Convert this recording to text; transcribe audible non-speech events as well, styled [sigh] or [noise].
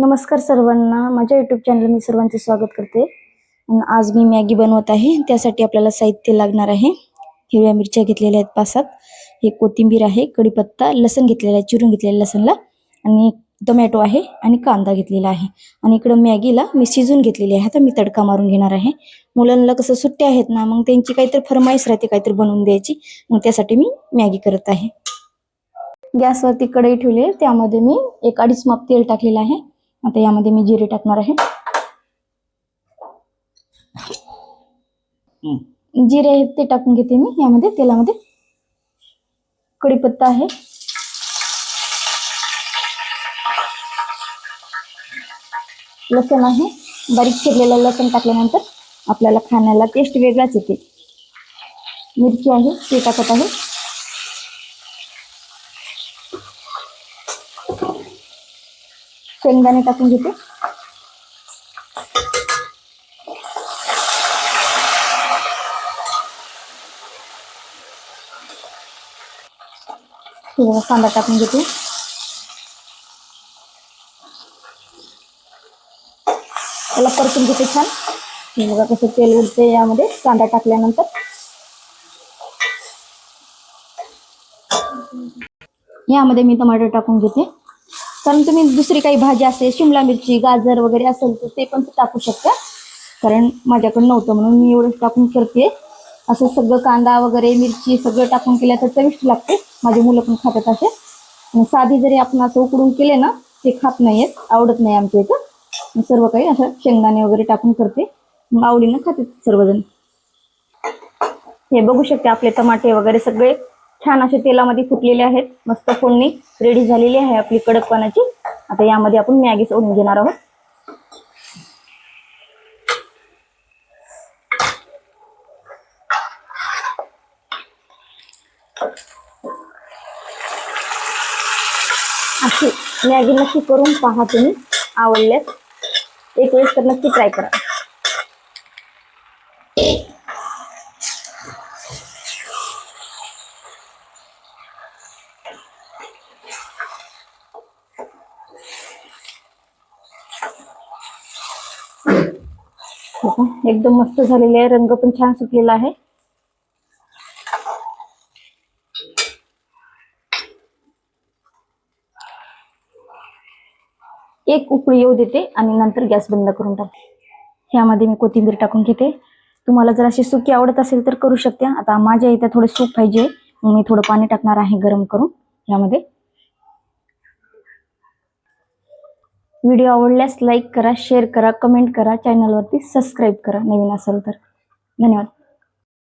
नमस्कार सर्वांना. माझ्या युट्यूब चॅनल मी सर्वांचे स्वागत करते. आज मी मॅगी बनवत आहे. त्यासाठी आपल्याला साहित्य लागणार आहे. हिरव्या मिरच्या घेतलेल्या आहेत पासात हे कोथिंबीर आहे कढीपत्ता लसण घेतलेला आहे चिरून घेतलेल्या लसणला. आणि टोमॅटो आहे आणि कांदा घेतलेला आहे. आणि इकडं मॅगीला मी शिजून घेतलेली आहे. आता मी तडका मारून घेणार आहे. मुलांना कसं सुट्ट्या आहेत ना मग त्यांची काहीतरी फरमाईश राहते काहीतरी बनवून द्यायची. मग त्यासाठी मी मॅगी करत आहे. गॅसवरती कढई ठेवली आहे. त्यामध्ये मी एक अडीच माप तेल टाकलेलं आहे. आता यामध्ये मी जिरे टाकणार आहे. जिरे आहेत ते टाकून घेते मी यामध्ये तेलामध्ये. कढीपत्ता आहे. लसण आहे. बारीक चिरलेलं लसण टाकल्यानंतर आपल्याला खाण्याला टेस्ट वेगळाच येते. मिरची आहे ते टाकत आहे. शेंगदाणे टाकून घेते. कांदा टाकून घेते. त्याला परतून घेते छान. बघा कसं तेल उडते यामध्ये. कांदा टाकल्यानंतर. यामध्ये मी टमाटर टाकून घेते. कारण तुम्ही दुसरी काही भाजी असेल शिमला मिरची गाजर वगैरे असेल तर ते पण टाकू शकता. कारण माझ्याकडे नव्हतं म्हणून मी एवढं टाकून करते. असं सगळं कांदा वगैरे मिरची सगळं टाकून केलं तर चविष्ट लागते. माझी मुलं पण खातात असे. आणि साधी जरी आपण असं उकडून केले ना ते खात नाहीयेत आवडत नाही आमच्या इथं. सर्व काही असं शेंगदाणे वगैरे टाकून करते. मग आवडीनं खातात सर्वजण. हे बघू शकते आपले टमाटे वगैरे सगळे. छान असे तेलामध्ये फुटलेले आहेत. मस्त फोडणी रेडी झालेली आहे आपली कडकपणाची. आता यामध्ये आपण मॅगी सोडून घेणार आहोत. अशी मॅगी नक्की करून पहा तुम्ही. आवडल्यास एक वेळेस तर नक्की ट्राय करा. [laughs] एकदम मस्त झालेले आहे. रंग पण छान सुटलेला आहे. एक उकळी येऊ देते आणि नंतर गॅस बंद करून टाकते. ह्यामध्ये मी कोथिंबीर टाकून घेते. तुम्हाला जर अशी सुकी आवडत असेल तर करू शकते. आता माझ्या इथे थोडे सूप पाहिजे. मी थोडं पाणी टाकणार आहे गरम करून. यामध्ये व्हिडिओ आवडल्यास लाईक करा शेअर करा कमेंट करा चॅनलवरती सबस्क्राईब करा. नवीन असेल तर. धन्यवाद.